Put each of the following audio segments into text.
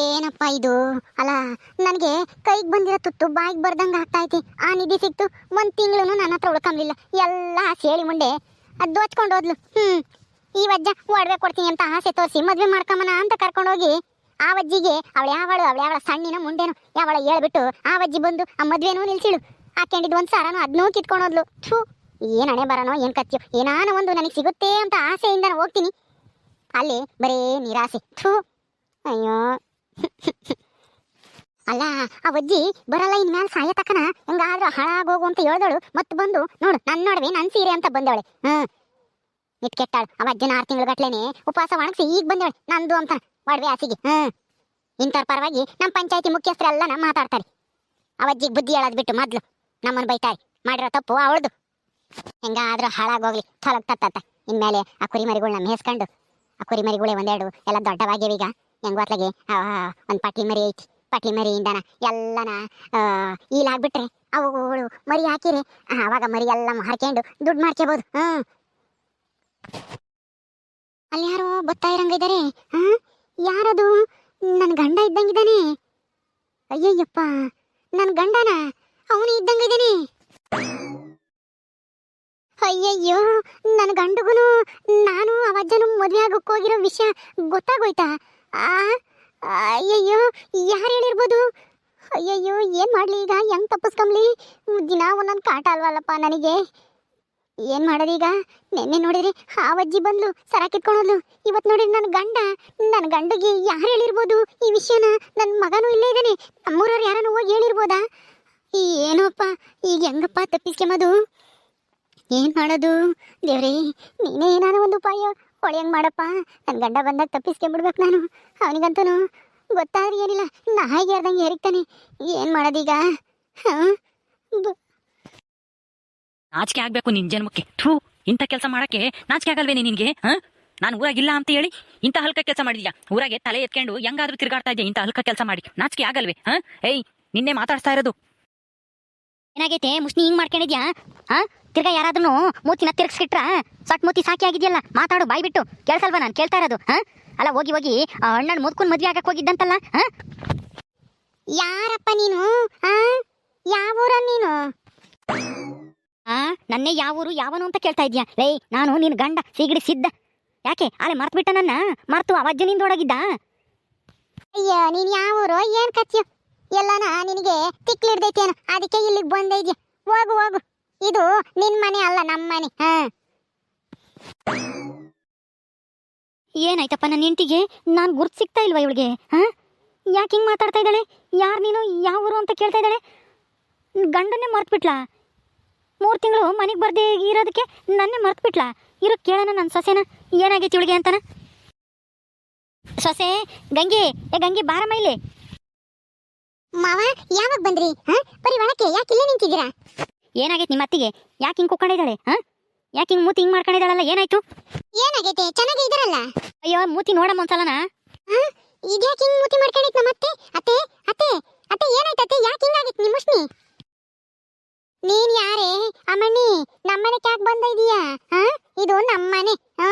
ಏನಪ್ಪ ಇದು? ಅಲ್ಲ, ನನಗೆ ಕೈಗೆ ಬಂದಿರೋ ತುತ್ತು ಬಾಯಿಗೆ ಬರ್ದಂಗೆ ಆಗ್ತೈತಿ ಆ ನಿಧಿ ಸಿಕ್ತು, ಒಂದು ತಿಂಗಳು ನನ್ನ ಹತ್ರ ಉಳ್ಕೊಂಬಿಲ್ಲ ಎಲ್ಲ ಹೇಳಿ ಮುಂಡೆ ಅದು ದೋಚ್ಕೊಂಡು ಹೋದ್ಲು. ಹ್ಞೂ ಈ ವಜ್ಜ ಒಡವೆ ಕೊಡ್ತೀನಿ ಅಂತ ಆಸೆ ತೋರಿಸಿ ಮದುವೆ ಮಾಡ್ಕೊಂಬನ ಅಂತ ಕರ್ಕೊಂಡೋಗಿ ಆ ವಜ್ಜಿಗೆ ಅವಳು ಯಾವಳು, ಅವಳು ಯಾವಳ ಸಣ್ಣಿನ ಮುಂಡೆನು ಯಾವಳ ಹೇಳ್ಬಿಟ್ಟು ಆ ವಜ್ಜಿ ಬಂದು ಆ ಮದ್ವೆನೂ ನಿಲ್ಸಿಳು. ಹಾಕೊಂಡಿದ್ದು ಒಂದು ಸಾರನು ಅದನ್ನೂ ಕಿತ್ಕೊಂಡೋದ್ಲು ಥೂ, ಏನ್ ಹಣೆ ಬರನೋ, ಏನ್ ಕತ್ಯೋ ಏನಾನ ಒಂದು ನನಗೆ ಸಿಗುತ್ತೆ ಅಂತ ಆಸೆಯಿಂದ ಹೋಗ್ತೀನಿ. ಅಲ್ಲಿ ಬರೀ ನಿರಾಸೆ. ಥೂ, ಅಯ್ಯೋ. ಅಲ್ಲ, ಆ ಅಜ್ಜಿ ಬರಲ್ಲ ಇನ್ಮೇಲೆ ಸಾಯ ತಕನ? ಹೆಂಗಾದ್ರೂ ಹಾಳಾಗೋಗು ಅಂತ ಹೇಳ್ದಳು. ಮತ್ತೆ ಬಂದು, ನೋಡು ನನ್ನ ನೋಡ್ವಿ ನನ್ನ ಸೀರೆ ಅಂತ ಬಂದವಳೆ. ಹ್ಮ್. ನಿಟ್ ಕೆಟ್ಟಾಳು. ಅವ ಅಜ್ಜನ ಆರು ತಿಂಗಳು ಗಟ್ಲೆನೆ ಉಪವಾಸ ಒಣಗಿಸಿ ಈಗ ಬಂದವಳೆ. ನಂದು ಅಂತ ಒಡವೆ ಆಸಿಗೆ ಹ್ಮ್. ಇಂಥವ್ರ ಪರವಾಗಿ ನಮ್ಮ ಪಂಚಾಯತಿ ಮುಖ್ಯಸ್ಥರೆಲ್ಲ ಮಾತಾಡ್ತಾರೆ. ಅವಜ್ಜಿಗೆ ಬುದ್ಧಿ ಹೇಳೋದು ಬಿಟ್ಟು ಮೊದ್ಲು ನಮ್ಮನ್ನು ಬೈತಾರೆ. ಮಾಡಿರೋ ತಪ್ಪು ಅವಳದು. ಹೆಂಗಾದ್ರೂ ಹಾಳಾಗೋಗ್ಲಿ ಥೊಲಗ್ ತತ್ತ ಇನ್ಮೇಲೆ ಆ ಕುರಿ ನಮ್ಮ ಹೇಸ್ಕೊಂಡು ಆ ಕುರಿ ಮರಿಗಳೇ ಒಂದೆರಡು ಎಲ್ಲ ದೊಡ್ಡವಾಗಿವೆ ಈಗ. ಹೆಂಗೋತ್ಲಾಗೆ ಒಂದು ಪಾಟಿ ಮರಿ ಐತಿ ಪಟ್ಲಿ ಮರಿಯಿಂದನ ಎಲ್ಲನ ಈಲಾಗ್ಬಿಟ್ರೆ ಅವುಗಳು ಮರಿ ಹಾಕಿರಿ ಆವಾಗ ಮರಿ ಎಲ್ಲ ಹಾಕೊಂಡು ದುಡ್ಡು ಮಾಡ್ಕೋಬೋದು ಅಲ್ಲಿ ಯಾರೋ ಬತ್ತಾ ಇರಂಗಿದ್ದಾರೆ ಹಾ, ಯಾರದು? ನನ್ನ ಗಂಡ ಇದ್ದಂಗಿದ್ದಾನೆ ಅಯ್ಯಯ್ಯಪ್ಪ ನನ್ನ ಗಂಡನ? ಅವನು ಇದ್ದಂಗಿದ್ದಾನೆ ಅಯ್ಯಯ್ಯೋ ನನ್ನ ಗಂಡಗೂ ನಾನು ಅವಜ್ಜನು ಮದುವೆ ಆಗಕ್ಕೆ ಹೋಗಿರೋ ವಿಷಯ ಗೊತ್ತಾಗೋಯ್ತಾ? ಅಯ್ಯಯ್ಯೋ, ಯಾರು ಹೇಳಿರ್ಬೋದು? ಅಯ್ಯಯ್ಯೋ, ಏನು ಮಾಡಲಿ ಈಗ? ಹೆಂಗ್ ತಪ್ಪಿಸ್ಕೊಂಬ್ಲಿ? ದಿನ ಒಂದೊಂದು ಕಾಟ ಅಲ್ವಲ್ಲಪ್ಪ ನನಗೆ. ಏನು ಮಾಡೋದೀಗ ನೆನ್ನೆ ನೋಡಿದ್ರೆ ಆ ಅಜ್ಜಿ ಬಂದ್ಲು, ಸರ ಕಿತ್ಕೊಂಡೋದ್ಲು ಇವತ್ತು ನೋಡಿದ್ರೆ ನನ್ನ ಗಂಡ ನನ್ನ ಗಂಡಗೆ ಯಾರು ಹೇಳಿರ್ಬೋದು? ಈ ವಿಷಯನ ನನ್ನ ಮಗನೂ ಇಲ್ಲೇ ಇದ್ದಾನೆ. ನಮ್ಮೂರವ್ರು ಯಾರನ್ನು ಹೋಗಿ ಹೇಳಿರ್ಬೋದಾ? ಏನೋಪ್ಪ, ಈಗ ಹೆಂಗಪ್ಪ ತಪ್ಪಿಸ್ಕೊಂಬದು? ಏನ್ ಮಾಡೋದು? ದೇವ್ರೇ, ನೀನೇ ಏನಾದ್ರು ಒಂದು ಉಪಾಯ ಹೊಳೆಯಂಗ್ ಮಾಡಪ್ಪ. ನನ್ನ ಗಂಡ ಬಂದಾಗ ತಪ್ಪಿಸ್ಕೊಂಬಿಡ್ಬೇಕು ನಾನು. ಅವನಿಗಂತೂ ಗೊತ್ತಾದ್ರೆ ಏನಿಲ್ಲ. ನಾಯಿಗೆ ಹೇಳ್ದಂಗೆ ಹೆರಿಗ್ತಾನೆ. ಏನ್ ಮಾಡೋದೀಗ? ನಾಚಿಕೆ ಆಗ್ಬೇಕು ನಿನ್ ಜನ್ಮಕ್ಕೆ. ಥೂ, ಇಂಥ ಕೆಲಸ ಮಾಡಕ್ಕೆ ನಾಚಿಕೆ ಆಗಲ್ವೇನೆ ನಿನ್ಗೆ, ಹ? ನಾನು ಊರಾಗಿಲ್ಲ ಅಂತ ಹೇಳಿ ಇಂಥ ಹಲ್ಕ ಕೆಲಸ ಮಾಡಿದ್ಯಾ? ಊರಾಗೆ ತಲೆ ಎತ್ಕೊಂಡು ಹೆಂಗಾದ್ರೂ ತಿರ್ಗಾಡ್ತಾ ಇದ್ದೆ ಇಂಥ ಹಲ್ಕ ಕೆಲಸ ಮಾಡಿ? ನಾಚಿಕೆ ಆಗಲ್ವೇ, ಹ? ಏಯ್, ನಿನ್ನೆ ಮಾತಾಡ್ತಾ ಇರೋದು. ಏನಾಗೈತೆ? ಮುಷ್ಣಿ ಹಿಂಗ್ ಮಾಡ್ಕೊಂಡಿದ್ಯಾ? ಹಾ ತಿರ್ಗಾ ಯಾರಾದ್ರೂ ಮೂತಿನ ತಿರ್ಗಿಸ್ಬಿಟ್ರ? ಸಟ್ ಮೂತಿ ಸಾಕಿ ಆಗಿದೆಯಲ್ಲ ಮಾತಾಡು ಬಾಯ್ ಬಿಟ್ಟು ಕೇಳ್ಸಲ್ವಾ ನಾನು ಕೇಳ್ತಾ ಇರೋದು ಹಾ? ಅಲ್ಲ ಹೋಗಿ ಹೋಗಿ ಆ ಅಣ್ಣನ ಮುದ್ಕೊಂಡ್ ಮದ್ವೆ ಆಗಕ್ ಹೋಗಿದ್ದಂತಲ್ಲ ಹಾ? ಯಾರಪ್ಪ ನೀನು ಹಾ ಯಾವ ಊರ ನೀನು? ಹಾ ನನ್ನೇ ಯಾವೂರು ಯಾವನು ಅಂತ ಕೇಳ್ತಾ ಇದ್ಯಾ? ಲೇ ನಾನು ನಿನ್ ಗಂಡ ಸಿಗಡಿ ಸಿದ್ಧ ಯಾಕೆ? ಅಲೆ ಮರ್ತ್ಬಿಟ್ಟ ನನ್ನ? ಮರ್ತು ಅವಜ್ಜನಿಂದ ಒಡಗಿದ್ದ ಅಯ್ಯ ನೀನ್ ಯಾವ ಊರು? ಏನ್ ಕತ್ಯೋ ಎಲ್ಲನ ನಿನಗೆ ತಿಕ್ಲಿಡ್ದೈತೇನು ಅದಕ್ಕೆ ಇಲ್ಲಿಗೆ ಬಂದೈದ್ಯ ಹೋಗು ಹೋಗು. ಇದು ನಿನ್ ಮನೆ ಅಲ್ಲ ನಮ್ಮ ಮನೆ. ಹಾ. ಏನಾಯ್ತಪ್ಪ ನನ್ನ ಹೆಂಡತಿಗೆ? ನಾನು ಗುರ್ತು ಸಿಗ್ತಾ ಇಲ್ವಾ ಇವಳಿಗೆ? ಹಾ? ಯಾಕೆ ಹಿಂಗೆ ಮಾತಾಡ್ತಾ ಇದ್ದಾಳೆ? ಯಾರು ನೀನು? ಯಾವ ಊರು ಅಂತ ಕೇಳ್ತಾ ಇದ್ದಾಳೆ? ಗಂಡನ್ನೇ ಮರ್ತ್ಬಿಟ್ಲಾ? ಮೂರು ತಿಂಗಳು ಮನೆಗೆ ಬರ್ದೇ ಇರೋದಕ್ಕೆ ನನ್ನೇ ಮರ್ತ್ಬಿಟ್ಲಾ? ಇರೋ, ಕೇಳೋಣ ನನ್ನ ಸೊಸೆನ. ಏನಾಗೈತಿ ಇವಳಿಗೆ ಅಂತಾನ? ಸೊಸೆ, ಗಂಗೆ, ಏ ಗಂಗೆ ಬಾರ ಮೈಲಿ ಮಾವ ಯಾವಾಗ ಬಂದ್ರಿ? ಹಾ? ಬರೀ ಒಳಕ್ಕೆ ಯಾಕೆ ಇಲ್ಲೇ ನಿಂತಿದ್ದೀರಾ? ಏನಾಗೈತೆ ನಿಮ್ಮ ಅತ್ತಿಗೆ? ಯಾಕೆ ಹಿಂಗೆ ಕುಕ್ಕೊಂಡಿದ್ದಾಳೆ? ಹಾ? ಯಾಕೆ ಹಿಂಗೆ ಮೂತಿ ಹಿಂಗೆ ಮಾಡ್ಕೊಂಡಿದ್ದಾಳಲ್ಲ ಏನಾಯ್ತು? ಏನಾಗೈತೆ? ಚೆನ್ನಾಗಿ ಇದ್ರಲ್ಲ ಅಯ್ಯೋ ಮೂತಿ ನೋಡಮ್ಮ ಒಂದ್ಸಲನ. ಇದ್ಯಾಕೆ ಹಿಂಗೆ ಮೂತಿ ಮಾಡ್ಕೊಂಡಿತ್ತು ನಮ್ಮ ಅತ್ತೆ? ಅತ್ತೆ ಅತ್ತೆ ಅತ್ತೆ ಏನಾಯ್ತು ಅತ್ತೆ? ಯಾಕೆ ಹಿಂಗಾಗಿತ್ತು ನಿಮ್ಮ ಮುಷ್ಣಿ ನೀನ್ ಯಾರೇ? ಅಮ್ಮಣ್ಣಿ ನಮ್ಮನೆ ಯಾಕೆ ಬಂದ ಇದೀಯಾ? ಹಾ? ಇದು ನಮ್ಮನೆ. ಹಾ?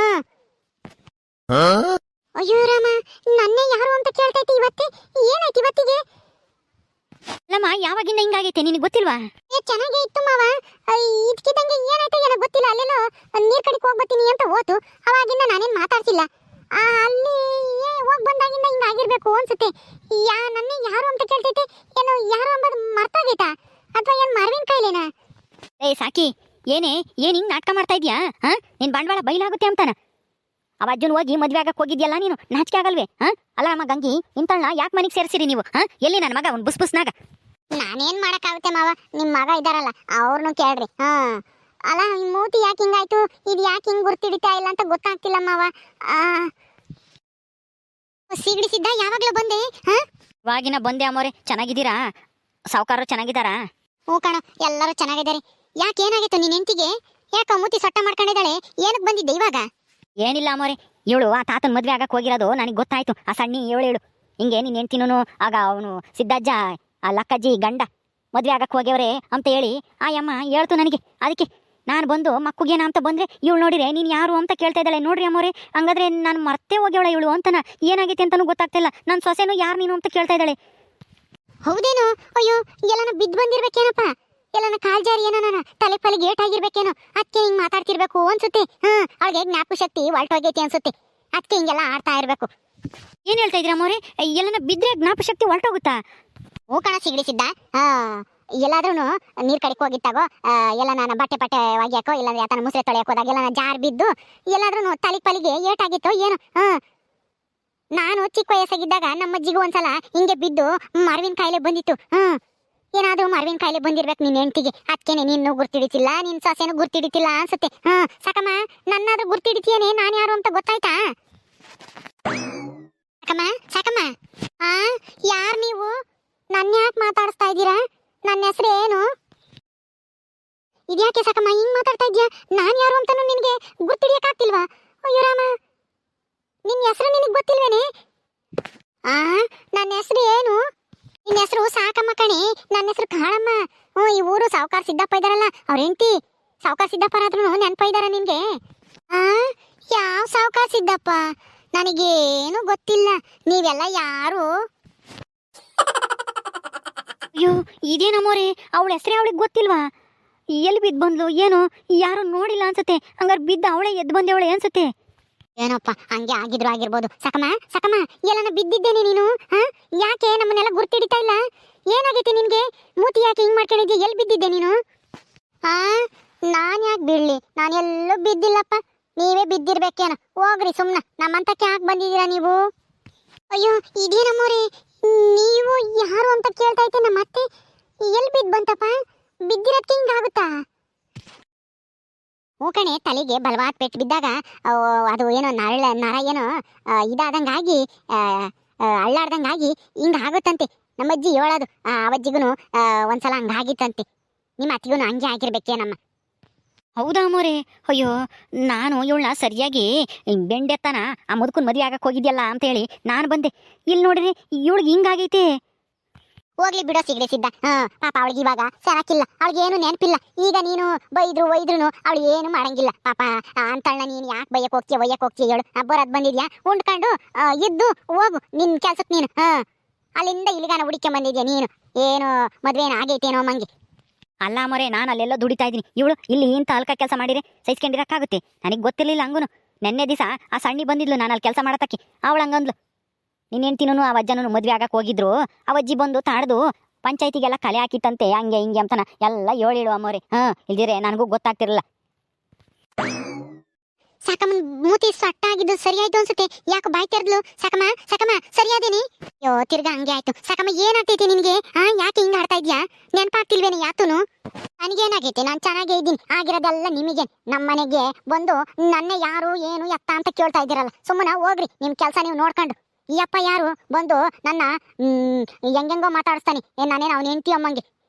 ಅಯ್ಯೋ ರಾಮ ನನ್ನೇ ಯಾರು ಅಂತ ಕೇಳ್ತೈತಿ ಇವತ್ತೆ? ಏನಾಯ್ತು ಇವತ್ತಿಗೆ? ಯಾವಾಗಿಂದ ಹಿಂಗಾಗೈತೆ ನಿನಗೆ ಗೊತ್ತಿಲ್ವಾ? ಏ ಚೆನ್ನಾಗೇ ಇತ್ತು ಮಾವ. ಇದ್ಕಿದಂಗೆ ಏನಾಯ್ತು ಏನೋ ಗೊತ್ತಿಲ್ಲ. ಅಲ್ಲೆಲ್ಲೋ ನೀರ್ ಕಡೆಗೆ ಹೋಗ್ಬತ್ತೀನಿ ಅಂತ ಹೋತು ಅವಾಗಿಂದ ನಾನೇನ್ ಮಾತಾಡ್ಸಿಲ್ಲ. ಆ, ಅಲ್ಲಿ ಏ ಹೋಗ್ ಬಂದಾಗಿಂದ ಹಿಂಗಾಗಿರ್ಬೇಕು ಅನ್ಸುತ್ತೆ. ಯಾ ನನ್ನ ಯಾರು ಅಂತ ಕೇಳ್ತೈತೆ? ಏನೋ ಯಾರು ಅಂಬದು ಮರ್ತೋಗೈತಾ? ಅಥವಾ ಏನ್ ಮಾರ್ವಿನ ಕೈಲೇನ ಏ ಸಾಕಿ. ಏನೇ ಏನ್ ಹಿಂಗ್ ನಾಟಕ ಮಾಡ್ತಾ ಇದ್ಯಾ? ಹಾ? ನಿನ್ ಬಂಡವಾಳ ಬೈಲಾಗುತ್ತೆ ಅಂತಾನ. ಅವ ಅಜ್ಜನ್ ಹೋಗಿ ಮದ್ವೆ ಆಗಕ್ ಹೋಗಿದ್ಯಲ್ಲ ನೀನು? ನಾಚಿಕೆ ಆಗಲ್ವೇ? ಹಾ? ಅಲ್ಲ ಅಮ್ಮ ಗಂಗಿ ಇಂತಳ್ನ ಯಾಕೆ ಮನೆಗೆ ಸೇರಿಸಿರಿ ನೀವು? ಹಾ? ಎಲ್ಲಿ ನನ್ನ ಮಗ ಅವ್ನು ಬುಸ್ ಬುಸ್ನಾಗ ನಾನೇನ್ ಮಾಡಕ್ಕಾಗುತ್ತೆ ಮಾವ? ನಿಮ್ ಮಗ ಇದಾರಲ್ಲ ಅವ್ರನ್ನು ಕೇಳ್ರಿ. ಹಾ. ಅಲ್ಲ ಈ ಮೂತಿ ಯಾಕೆ ಹಿಂಗಾಯ್ತು? ಇದು ಯಾಕೆ ಹಿಂಗ್ ಗುರ್ತಿಡಿತಾ ಇಲ್ಲ ಅಂತ ಗೊತ್ತಾಗ್ತಿಲ್ಲ ಮಾವ. ಸಿಗಡಿಸಿದ್ದ ಯಾವಾಗ್ಲೂ ಬಂದೆ ಹಾ? ಇವಾಗಿನ ಬಂದೆ ಅಮ್ಮೋರೆ ಚೆನ್ನಾಗಿದ್ದೀರಾ? ಸಾವುಕಾರರು ಚೆನ್ನಾಗಿದ್ದಾರಾ? ಹ್ಞೂ ಕಣ ಎಲ್ಲರೂ ಚೆನ್ನಾಗಿದ್ದಾರೆ. ಯಾಕೆ ಏನಾಗಿತ್ತು ನಿನ್ ಹೆಂಡತಿಗೆ? ಯಾಕ ಮೂತಿ ಸೊಟ್ಟ ಮಾಡ್ಕೊಂಡಿದ್ದಾಳೆ? ಏನಕ್ಕೆ ಬಂದಿದ್ದೆ ಇವಾಗ? ಏನಿಲ್ಲ ಅಮ್ಮೋರೆ ಇವಳು ಆ ತಾತನ ಮದ್ವೆ ಆಗಕ್ಕೆ ಹೋಗಿರೋದು ನನಗೆ ಗೊತ್ತಾಯ್ತು. ಆ ಸಣ್ಣಿ ಏಳು ಏಳು. ಹಿಂಗೆ ನೀನು ಹೆಂಡ್ತಿನೂ ಆಗ ಅವನು ಸಿದ್ದಜ್ಜ ಆ ಲಕ್ಕಜ್ಜಿ ಗಂಡ ಮದುವೆ ಆಗಕ್ಕೆ ಹೋಗ್ಯವ್ರೆ ಅಂತ ಹೇಳಿ ಆ ಯಮ್ಮ ಹೇಳ್ತು ನನಗೆ. ಅದಕ್ಕೆ ನಾನು ಬಂದು ಮಕ್ಕುಗೇನ ಅಂತ ಬಂದರೆ ಇವಳು ನೋಡಿರೆ ನೀನು ಯಾರು ಅಂತ ಕೇಳ್ತಾ ಇದ್ದಾಳೆ. ನೋಡ್ರಿ ಅಮ್ಮವ್ರೆ ಹಂಗಾದ್ರೆ ನಾನು ಮರ್ತೇ ಹೋಗ್ಯವಳ ಇವಳು ಅಂತನ ಏನಾಗೈತೆ ಅಂತಾನೂ ಗೊತ್ತಾಗ್ತಿಲ್ಲ ನನ್ನ ಸೊಸೆನೂ ಯಾರು ನೀನು ಅಂತ ಕೇಳ್ತಾ ಇದ್ದಾಳೆ. ಹೌದೇನೋ? ಅಯ್ಯೋ ಎಲ್ಲನ ಬಿದ್ದು ಬಂದಿರ್ಬೇಕೇನಪ್ಪ? ಎಲ್ಲನ ಕಾಲ್ ಜಾರಿ ನಾನು? ತಲೆ ಪಲೆ ಗೇಟ್ ಆಗಿರ್ಬೇಕೇನೋ? ಅದಕ್ಕೆ ಹಿಂಗೆ ಮಾತಾಡ್ತಿರ್ಬೇಕು ಅನ್ಸುತ್ತೆ. ಹಾಂ ಅವಳಿಗೆ ಜ್ಞಾಪಕ ಶಕ್ತಿ ಹೊರಟೋಗೈತಿ ಅನ್ಸುತ್ತೆ. ಅದಕ್ಕೆ ಹಿಂಗೆಲ್ಲ ಆಡ್ತಾ ಇರಬೇಕು. ಏನು ಹೇಳ್ತಾ ಇದ್ದೀರಾ ಅಮ್ಮೋರೆ ಎಲ್ಲನ ಬಿದ್ರೆ ಜ್ಞಾಪಶಕ್ತಿ ಹೊರಟೋಗುತ್ತಾ ಹೂ ಸಿಗಡಿಸಿದ್ದ ಆ ಎಲ್ಲಾದ್ರೂ ನೀರ್ ಕಡಿಕ್ ಹೋಗಿತ್ತಾಗೋ ಎಲ್ಲ ನಾನು ಬಟ್ಟೆ ಬಟ್ಟೆ ಒಗ್ಯಾಕೋ, ಇಲ್ಲಾಂದ್ರೆ ಯಾತನ ಮುಸ್ರೆ ತೊಳೆಯಕ್ ಹೋದಾಗ ಎಲ್ಲ ಜಾರ್ ಬಿದ್ದು ಎಲ್ಲಾದ್ರೂ ತಲೆ ಪಲಿಗೆ ಏಟಾಗಿತ್ತು ಏನು, ಹಾ. ನಾನು ಚಿಕ್ಕ ವಯಸ್ಸಾಗಿದ್ದಾಗ ನಮ್ಮ ಅಜ್ಜಿಗೂ ಒಂದ್ಸಲ ಹಿಂಗೆ ಬಿದ್ದು ಮಾರ್ವಿನ ಕಾಯಿಲೆ ಬಂದಿತ್ತು ಹ್ಮ್ ಏನಾದ್ರು ಮಾರ್ವಿನ ಕಾಯಿಲೆ ಬಂದಿರ್ಬೇಕು ನಿನ್ನ ಹೆಂಡತಿಗೆ ಅದಕ್ಕೇನೆ ನೀನು ಗುರ್ತಿಡಿತಿಲ್ಲ, ನಿನ್ ಸೊಸೆನೂ ಗುರ್ತಿಡಿತಿಲ್ಲ ಅನ್ಸುತ್ತೆ ಹ್ಮ್ ಸಾಕಮ್ಮ, ನನ್ನಾದ್ರೂ ಗುರ್ತಿಡಿತೀಯೇನೆ, ನಾನು ಯಾರು ಅಂತ ಗೊತ್ತಾಯ್ತಾ? ಸಾಕಮ್ಮ ಸಾಕಮ್ಮ, ಆ, ಯಾರ್ ನೀವು? ನನ್ನ ಯಾಕೆ ಮಾತಾಡಿಸ್ತಾ ಇದ್ದೀರಾ? ನನ್ನ ಹೆಸರು ಏನು? ಇದ್ಯಾಕೆ ಸಾಕಮ್ಮ ಹಿಂಗ್ ಮಾತಾಡ್ತಾ ಇದ್ಯಾ ನಾನು ಯಾರು ಅಂತಾನು ನಿನಗೆ ಗುರ್ತಿಡಿಯಕ್ಕಾಗ್ತಿಲ್ವಾ ಅಯ್ಯೋ ರಾಮ ನಿನ್ನ ಹೆಸರು ನಿನಗೆ ಗೊತ್ತಿಲ್ವೇನೆ? ಆ ನನ್ನ ಹೆಸರು ಏನು? ನಿನ್ನ ಹೆಸರು ಸಾಕಮ್ಮ ಕಣಿ ನನ್ನ ಹೆಸರು ಕಾಳಮ್ಮ. ಹ್ಞೂ ಈ ಊರು ಸಾವುಕಾರ ಸಿದ್ದಪ್ಪ ಇದಾರಲ್ಲ ಅವ್ರ ಹೆಂಡತಿ. ಸಾವುಕಾರ ಸಿದ್ದಪ್ಪರಾದ್ರೂ ನೆನಪ ಇದಾರ ನಿನ್ಗೆ ಆ, ಯಾವ ಸಾವುಕಾರ ಸಿದ್ದಪ್ಪ? ನನಗೇನು ಗೊತ್ತಿಲ್ಲ. ನೀವೆಲ್ಲ ಯಾರು? ಅಯ್ಯೋ ಇದೇನಮ್ಮೋರೆ ಅವಳ ಹೆಸರೇ ಅವಳಿಗೆ ಗೊತ್ತಿಲ್ವಾ? ಎಲ್ಲಿ ಬಿದ್ದು ಬಂದ್ಲು, ಏನು, ಯಾರು ನೋಡಿಲ್ಲ ಅನ್ಸುತ್ತೆ. ಹಂಗಾರೆ ಬಿದ್ದ ಅವಳೇ ಎದ್ದು ಬಂದೇವಳೆ ಅನ್ಸುತ್ತೆ. ಏನಪ್ಪ, ಹಂಗೆ ಆಗಿದ್ರು ಆಗಿರ್ಬೋದು. ಸಕಮ ಸಕಮ, ಎಲ್ಲನ ಬಿದ್ದಿದ್ದೇನೆ ನೀನು, ಹಾ? ಯಾಕೆ ನಮ್ಮನ್ನೆಲ್ಲ ಗುರ್ತಿಡಿತಾ ಇಲ್ಲ? ಏನಾಗೈತೆ ನಿನ್ಗೆ? ಮೂತಿ ಯಾಕೆ ಹಿಂಗ್ ಮಾಡ್ಕೊಂಡಿದ್ದೆ ಎಲ್ಲಿ ಬಿದ್ದಿದ್ದೆ ನೀನು? ಹಾ ನಾನು ಯಾಕೆ ಬೀಳ್ಲಿ ಎಲ್ಲೂ ಬಿದ್ದಿಲ್ಲಪ್ಪ. ನೀವೇ ಬಿದ್ದಿರ್ಬೇಕೇನ ಹೋಗ್ರಿ ಸುಮ್ನ. ನಮ್ಮಂತಕ್ಕೆ ಯಾಕೆ ಬಂದಿದ್ದೀರಾ ನೀವು? ಅಯ್ಯೋ ಇದೇ ಇದೇನಮ್ಮೋರೆ ನೀವು ಯಾರು ಅಂತ ಕೇಳ್ತಾ ಇದ್ದೆ ನಮ್ಮ ಅತ್ತೆ. ಎಲ್ಲಿ ಬಿದ್ದು ಬಂತಪ್ಪ? ಬಿದ್ದಿರೋದಕ್ಕೆ ಹಿಂಗಾಗುತ್ತಾ ಕಣೆ, ತಲೆಗೆ ಬಲವಾದ ಪೆಟ್ಟು ಬಿದ್ದಾಗ ಅದು ಏನೋ ನರಳ, ನರ ಏನೋ ಇದಾದಂಗಾಗಿ ಅಳ್ಳಾಡ್ದಂಗಾಗಿ ಹಿಂಗ ಆಗುತ್ತಂತೆ. ನಮ್ಮ ಅಜ್ಜಿ ಹೇಳೋದು, ಆ ಅವಜ್ಜಿಗೂ ಒಂದ್ಸಲ ಹಂಗಾಗಿತ್ತಂತೆ ನಿಮ್ಮ ಅತ್ತಿಗೂ ಹಂಗೆ ಆಗಿರ್ಬೇಕೇನಮ್ಮ ಹೌದಾ ಮೋರೆ? ಅಯ್ಯೋ, ನಾನು ಇವಳನ್ನ ಸರಿಯಾಗಿ ಬೆಂಡೆತ್ತನ ಆ ಮುದುಕನ್ ಮದುವೆ ಆಗಕ್ಕೆ ಹೋಗಿದ್ಯಲ್ಲ ಅಂತೇಳಿ ನಾನು ಬಂದೆ. ಇಲ್ಲಿ ನೋಡ್ರಿ ಇವಳಿಗೆ ಹಿಂಗಾಗೈತೆ. ಹೋಗ್ಲಿ ಬಿಡೋ ಸಿಗ್ರೆ ಸಿದ್ಧ ಹಾ, ಪಾಪ ಅವಳಿಗೆ ಇವಾಗ ಸಾಕಿಲ್ಲ. ಅವಳಿಗೆ ಏನು ನೆನಪಿಲ್ಲ. ಈಗ ನೀನು ಬೈದ್ರು ಒಯ್ದ್ರು ಅವಳು ಏನು ಮಾಡಂಗಿಲ್ಲ. ಪಾಪ ಅಂತಣ್ಣ ನೀನ್ ಯಾಕೆ ಬೈಯಕ್ ಹೋಗ್ತೀಯ, ಒಯ್ಯಕ್ ಹೋಗ್ತೀಯ ಹೇಳು. ಬರೋದ್ ಬಂದಿದ್ಯಾ? ಉಂಡ್ಕೊಂಡು ಇದ್ದು, ಹೋಗು, ನಿನ್ ಕೆಲ್ಸಕ್ಕೆ ನೀನು. ಹಾ, ಅಲ್ಲಿಂದ ಇಲ್ಲಿಗಾನ ಹುಡಿಕೆ ಬಂದಿದ್ಯಾ ನೀನು? ಏನು ಮದ್ವೆ ಆಗೈತೇನೋ ಮಂಗಿ. ಅಲ್ಲ ಮೊರೆ, ನಾನು ಅಲ್ಲೆಲ್ಲ ದುಡಿತಾ ಇದ್ದೀನಿ. ಇವಳು ಇಲ್ಲಿ ಇಂಥ ಅಲ್ಕ ಕೆಲಸ ಮಾಡಿರಿ ಸಹಿಸ್ಕೊಂಡಿರಕ್ಕಾಗುತ್ತೆ ನನಗೆ ಗೊತ್ತಿರಲಿಲ್ಲ ಹಂಗೂ ನೆನ್ನೆ ದಿವಸ ಆ ಸಣ್ಣಿ ಬಂದಿದ್ಲು, ನಾನು ಅಲ್ಲಿ ಕೆಲಸ ಮಾಡತಕ್ಕೆ ಅವಳು ಹಂಗಂದ್ಲು. ನಿನ್ನ ಹೆಂಡ್ತಿನೂ ಆ ಅಜ್ಜನೂ ಮದುವೆ ಆಗಕ್ಕೆ ಹೋಗಿದ್ರು. ಆ ಅಜ್ಜಿ ಬಂದು ತಾಡ್ದು ಪಂಚಾಯತಿಗೆಲ್ಲ ಕಲೆ ಹಾಕಿತ್ತಂತೆ, ಹಂಗೆ ಹಿಂಗೆ ಅಂತನ. ಎಲ್ಲ ಹೇಳಿಡುವ ಅಮ್ಮೋರೆ ಹಾಂ ಇಲ್ದಿರೆ ನನಗೂ ಗೊತ್ತಾಗ್ತಿರಲ್ಲ ಸಾಕಮ್ಮ, ಮೂತಿ ಸಟ್ಟಾಗಿದ್ದು ಸರಿಯಾಯ್ತು ಅನ್ಸುತ್ತೆ. ಯಾಕೆ ಬಾಯ್ ತೆರೆದ್ಲು? ಸಾಕಮ್ಮ ಸಾಕಮ್ಮ, ಸರಿಯಾದೇನಿ? ಅಯ್ಯೋ, ತಿರ್ಗಾ ಹಂಗೆ ಆಯ್ತು. ಸಾಕಮ್ಮ, ಏನಾಗ್ತೈತಿ ನಿನ್ಗೆ? ಆ, ಯಾಕೆ ಹಿಂಗ್ ಆಡ್ತಾ ಇದ್ಯಾ? ನೆನ್ಪಾಗ್ತಿಲ್ವೇನೆ ಯಾತುನು? ನನಗೇನಾಗೈತೆ? ನಾನು ಚೆನ್ನಾಗೇ ಇದ್ದೀನಿ. ಆಗಿರೋದೆಲ್ಲ ನಿಮಗೆ. ನಮ್ಮನೆಗೆ ಬಂದು ನನ್ನ ಯಾರು, ಏನು, ಎತ್ತ ಅಂತ ಕೇಳ್ತಾ ಇದ್ದೀರಲ್ಲ. ಸುಮ್ಮನ ಹೋಗ್ರಿ. ನಿಮ್ ಕೆಲಸ ನೀವು ನೋಡ್ಕೊಂಡು. ಈ ಅಪ್ಪ ಯಾರು? ಬಂದು ನನ್ನ ಹೆಂಗೆಂಗೋ ಮಾತಾಡಿಸ್ತಾನೆ. ಏ, ನಾನೇನು ಅವ್ನ ಹೆಂಡತಿ ಅಮ್ಮಂಗೆ?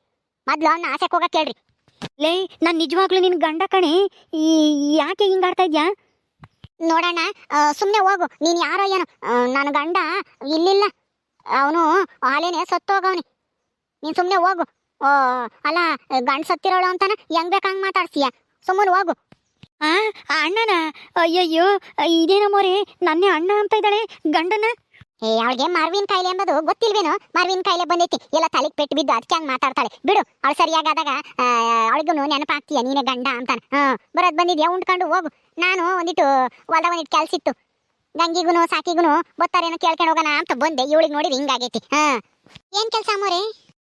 ಮೊದ್ಲು ಅವ್ನ ಆಸೆಗೆ ಹೋಗಕ್ಕೆ ಹೇಳ್ರಿ ಲೇ ನಾನು ನಿಜವಾಗ್ಲೂ ನಿನ್ನ ಗಂಡ ಕಣೆ. ಈ ಯಾಕೆ ಹಿಂಗಾಡ್ತಾ ಇದ್ಯಾ? ನೋಡೋಣ ಸುಮ್ಮನೆ ಹೋಗು. ನೀನ್ ಯಾರೋ ಏನು. ನನ್ನ ಗಂಡ ಇಲ್ಲಿಲ್ಲ. ಅವನು ಹಾಲೇನೆ ಸತ್ತೋಗವನಿ ನೀನ್ ಸುಮ್ಮನೆ ಹೋಗು. ಓ ಅಲ್ಲ ಗಂಡ ಸತ್ತಿರೋಳು ಅಂತಾನ ಹೆಂಗ್ ಬೇಕಂಗ್ ಮಾತಾಡ್ತೀಯ? ಸುಮ್ಮನೆ ಹೋಗು. ಆ ಅಣ್ಣನ? ಅಯ್ಯಯ್ಯೋ ಇದೇನಮ್ಮೋರೆ ನನ್ನೇ ಅಣ್ಣ ಅಂತ ಇದ್ದಾಳೆ. ಗಂಡನ? ಏ ಅವಳಿಗೆ ಮಾರ್ವಿನ್ ಕಾಯಿಲೆ ಎಂಬುದು ಗೊತ್ತಿಲ್ವೇನೋ? ಮಾರ್ವಿನ್ ಕಾಯಿಲೆ ಬಂದೈತಿ. ಎಲ್ಲ ತಲೆಗೆ ಪೆಟ್ಟು ಬಿದ್ದು ಅದಕ್ಕೆ ಹಂಗೆ ಮಾತಾಡ್ತಾಳೆ. ಬಿಡು, ಅವಳು ಸರಿಯಾಗಾದಾಗ ಅವಳಿಗೂ ನೆನಪಾಗ್ತೀಯ? ನೀನೇ ಗಂಡ ಅಂತಾನೆ. ಹಾಂ, ಬರೋದು ಬಂದಿದ್ಯಾ? ಉಂಡ್ಕೊಂಡು ಹೋಗು. ನಾನು ಒಂದಿಟ್ಟು ಹೊಲ್ದಾಗ ಒಂದಿಟ್ಟು ಕೆಲಸ ಇತ್ತು ಗಂಗಿಗೂ ಸಾಕಿಗೂ ಗೊತ್ತಾರೇನೋ ಕೇಳ್ಕೊಂಡು ಹೋಗೋಣ ಅಂತ ಬಂದೆ. ಇವಳಿಗೆ ನೋಡಿದ್ರೆ ಹಿಂಗಾಗೈತಿ ಹಾಂ. ಏನ್ ಕೆಲಸ ಅಮ್ಮೋರೆ?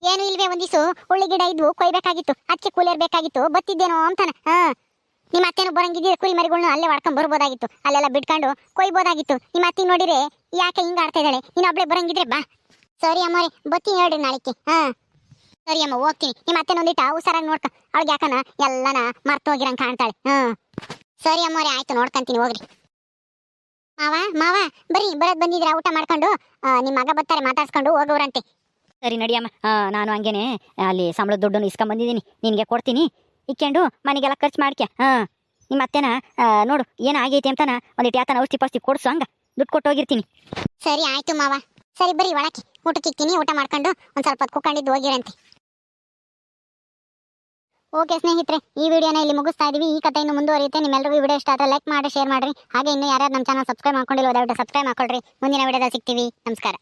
ಏನು ಇಲ್ವೇ ಒಂದಿಸು ಉಳ್ಳಿ ಗಿಡ ಇದ್ವು, ಕೊಯ್ಬೇಕಾಗಿತ್ತು. ಅದಕ್ಕೆ ಕೂಲೇರ್ ಬೇಕಾಗಿತ್ತು ಬತ್ತಿದ್ದೇನೋ ಅಂತಾನೆ. ಹಾಂ. ನಿಮ್ಮ ಅತ್ತೆನೂ ಬರಂಗಿದ್ರೆ ಕುರಿ ಮರಿಗಳ್ನು ಅಲ್ಲೇ ಹೊಡ್ಕೊಂಡ್ ಬರ್ಬೋದಾಗಿತ್ತು. ಅಲ್ಲೆಲ್ಲ ಬಿಟ್ಕೊಂಡು ಕೊಯ್ಬೋದಾಗಿತ್ತು. ನಿಮ್ಮ ಅತ್ತೆ ನೋಡಿದ್ರೆ ಯಾಕೆ ಹಿಂಗ ಆಡ್ತಾ ಇದ್ದಾಳೆ? ನೀನು ಒಬ್ಳೆ ಬರಂಗಿದ್ರೆ ಬಾ. ಸರಿ ಅಮ್ಮ ರೀ ಬತ್ತೀನಿ ಹೇಳ್ರಿ ನಾಳೆಕ್ಕೆ ಹಾ. ಸರಿ ಅಮ್ಮ, ಹೋಗ್ತೀನಿ. ನಿಮ್ಮ ಅತ್ತೆ ಒಂದಿಟ್ಟ ಹುಷಾರಾಗಿ ನೋಡ್ಕ. ಅವ್ಳಿಗೆ ಯಾಕನ? ಎಲ್ಲನ ಮರ್ತು ಹೋಗಿರಂಗ ಕಾಣ್ತಾಳೆ. ಹಾ. ಸರಿ ಅಮ್ಮರಿ, ಆಯ್ತು ನೋಡ್ಕಂತೀನಿ, ಹೋಗ್ರಿ. ಮಾವ ಮಾವ, ಬರ್ರಿ, ಬರೋದ್ ಬಂದಿದ್ರೆ ಊಟ ಮಾಡ್ಕೊಂಡು ನಿಮ್ಮ ಮಗ ಬರ್ತಾರೆ, ಮಾತಾಡ್ಸ್ಕೊಂಡು ಹೋಗೋರಂತೆ. ಸರಿ ನಡಿಯಮ್ಮ ನಾನು ಹಂಗೇನೆ, ಅಲ್ಲಿ ಸಂಬಳದ ದುಡ್ಡನ್ನು ಇಸ್ಕೊಂಬಂದಿದ್ದೀನಿ ನಿನಗೆ ಕೊಡ್ತೀನಿ. ಇಕ್ಕೊಂಡು ಮನೆಗೆಲ್ಲ ಖರ್ಚು ಮಾಡ್ಕೆ ಹಾಂ, ನಿಮ್ಮ ಅತ್ತೆನ ನೋಡು, ಏನಾಗೈತೆ ಅಂತನ ಒಂದಿಟ್ಟು ಯಾತನ ಔಷಧಿ ಪೌಷ್ಟಿ ಕೊಡ್ಸು ಹಂಗ. ದುಡ್ಡು ಕೊಟ್ಟು ಹೋಗಿರ್ತೀನಿ. ಸರಿ, ಆಯ್ತು ಮಾವ. ಸರಿ ಬರೀ ಒಳಕ್ಕೆ. ಊಟಕ್ಕೆ ಇಕ್ತೀನಿ ಊಟ ಮಾಡ್ಕೊಂಡು ಒಂದ್ ಸ್ವಲ್ಪ ಹೊತ್ತು ಕುತ್ಕೊಂಡಿದ್ದು ಹೋಗಿರಂತೆ. ಓಕೆ ಸ್ನೇಹಿತರೆ, ಈ ವಿಡಿಯೋನ ಇಲ್ಲಿ ಮುಗಿಸ್ತಾ ಇದೀವಿ. ಈ ಕಥೆ ಇನ್ನು ಮುಂದುವರಿಯುತ್ತೆ. ನಿಮ್ಮೆಲ್ಲರಿಗೂ ವಿಡಿಯೋ ಇಷ್ಟ ಆದರೆ ಲೈಕ್ ಮಾಡಿ, ಶೇರ್ ಮಾಡ್ರಿ. ಹಾಗೆ ಇನ್ನು ಯಾರ್ಯಾರು ನಮ್ಮ ಚಾನಲ್ ಸಬ್ಸ್ಕ್ರೈಬ್ ಮಾಡ್ಕೊಂಡಿಲ್ಲ ದಯವಿಟ್ಟು ಸಬ್ಸ್ಕ್ರೈಬ್ ಮಾಡ್ಕೊಳ್ರಿ. ಮುಂದಿನ ವಿಡಿಯೋದಲ್ಲಿ ಸಿಗ್ತೀವಿ. ನಮಸ್ಕಾರ.